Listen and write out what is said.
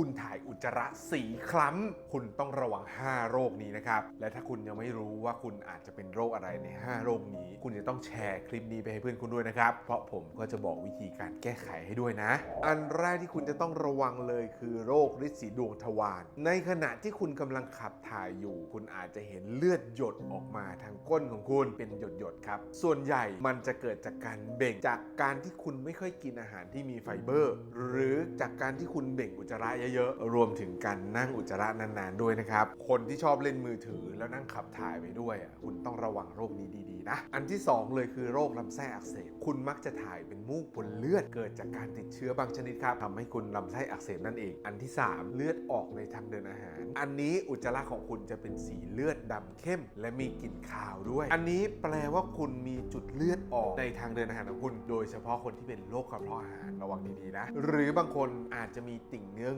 คุณถ่าย จาระสีคล้ำ คุณต้องระวัง 5 โรคนี้นะครับ และถ้าคุณยังไม่รู้ว่าคุณอาจจะเป็นโรคอะไรใน 5 โรคนี้ คุณจะต้องแชร์คลิปนี้ไปให้เพื่อนคุณด้วยนะครับ เพราะผมก็จะบอกวิธีการแก้ไขให้ด้วยนะ อันแรกที่คุณจะต้องระวังเลยคือโรคฤทธิ์สีดวงทวาร ในขณะที่คุณกำลังขับถ่ายอยู่ คุณอาจจะเห็นเลือดหยดออกมาทางก้นของคุณเป็นหยดๆครับ ส่วนใหญ่มันจะเกิดจากการเบ่งจากการที่คุณไม่ค่อยกินอาหารที่มีไฟเบอร์ หรือจากการที่คุณเบ่งอุจจาระเยอะๆรวมถึงการนั่งอุจจาระนานๆด้วยนะครับ คนที่ชอบเล่นมือถือแล้วนั่งขับถ่ายไปด้วยอะคุณต้องระวังโรคนี้ดีๆนะ อันที่สองเลยคือโรคลำไส้อักเสบ คุณมักจะถ่ายเป็นมูกบนเลือดเกิดจากการติดเชื้อบางชนิดครับทำให้คุณลำไส้อักเสบนั่นเอง อันที่สามเลือดออกในทางเดินอาหาร อันนี้อุจจาระของคุณจะเป็นสีเลือดดำเข้ม และมีกลิ่นคาวด้วย อันนี้แปลว่าคุณมีจุดเลือดออกในทางเดินอาหารของคุณ โดยเฉพาะคนที่เป็นโรคกระเพาะอาหารระวังดีๆนะ หรือบางคนอาจจะมีติ่งเนื้อ